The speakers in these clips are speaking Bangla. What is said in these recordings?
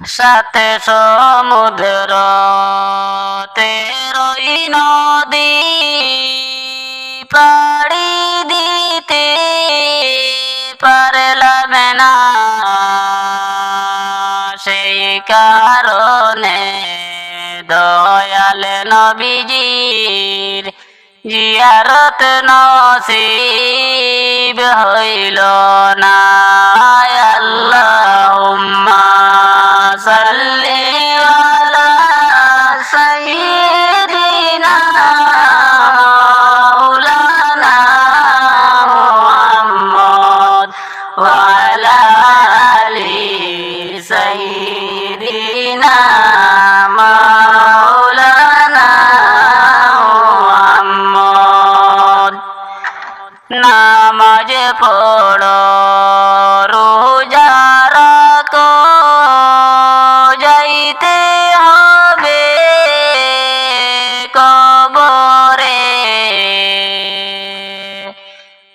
সাথে সমুদ্র তেরোই নদী পাড়ি দিতে পারলাম না। সেই কারণে দয়াল নবীজির জিয়ারত নসিব হইল না। নামাজ পড়ো রোজা রাখো যাইতে হবে কবরে।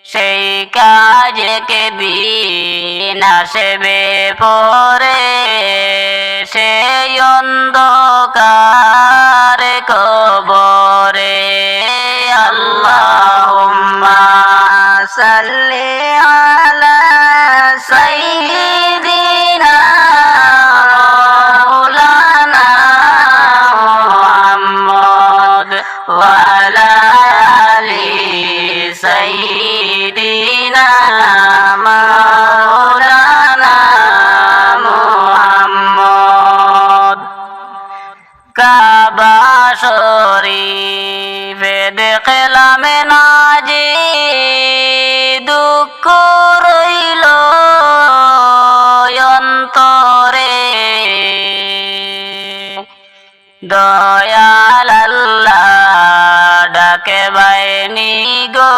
সেই কাজকে আসবে পরে সেই অন্ধকার সাল্লি দুঃখ রইল ডাকে বাইনি গো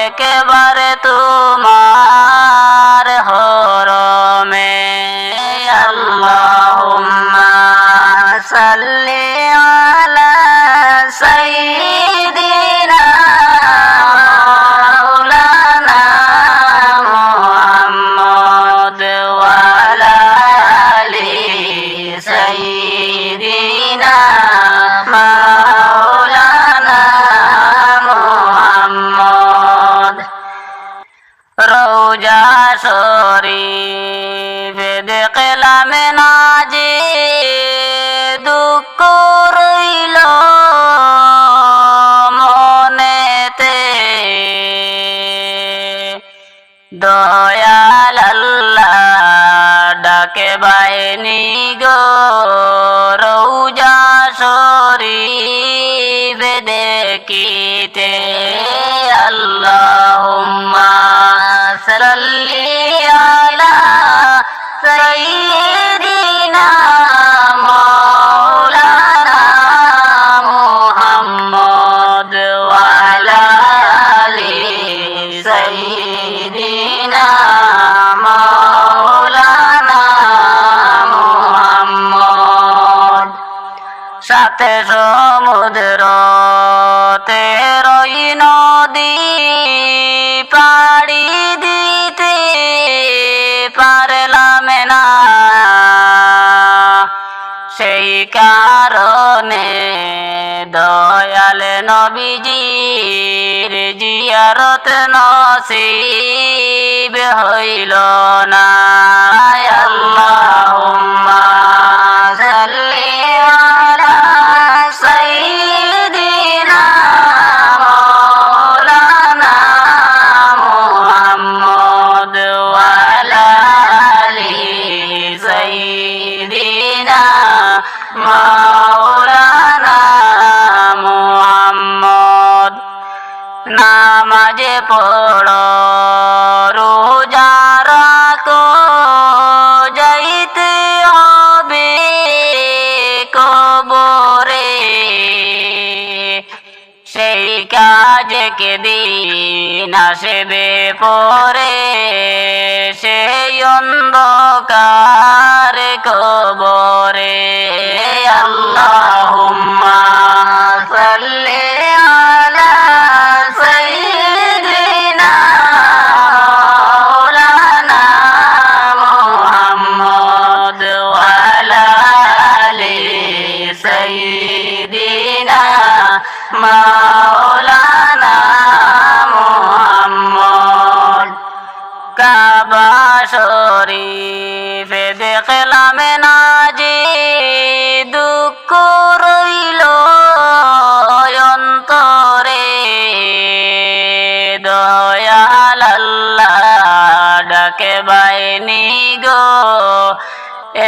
একেবারে তোমার দেখলাম যে দুঃখ রইল মনেতে দয়াল আল্লাহ ডাকে বাইনি সাথে সমুদ্র তেরোই নদী, পাড়ি দিতে পারলাম না। সেই কারণে দয়াল নবীজির জিয়ারত নসিব হইল না। আল্লাহুম্মা। মাওলানা মুহাম্মদ নামাজে পড়ো রোজা রাখো যাইতে হবে কবরে। সেই কাজকে দিন নাসেবে পরে সেই অন্ধকার কবরে। আল্লাহুম্মা সাল্লি আলা সাইয়্যিদিনা মাওলানা মুহাম্মদ ওয়া আলা আলি সাইয়্যিদিনা মাওলানা শরীফে দেখলাম না যে দুঃখ রইল অন্তরে। দয়াল ডাকে বাইনি গো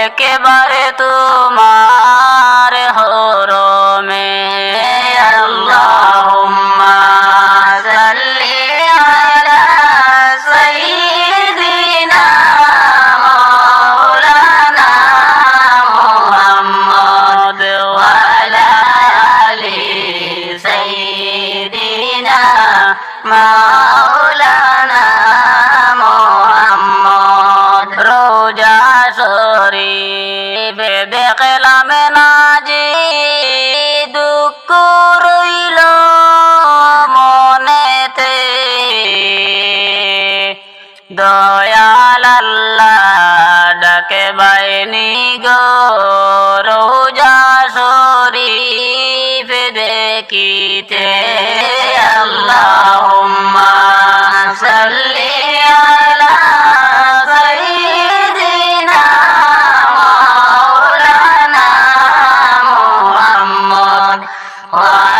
একেবারে তোমার হরমে দেখিতে আল্লাহুম্মা সাল্লি আলা সাইয়্যিদিনা মাওলানা মুহাম্মদ ওয়া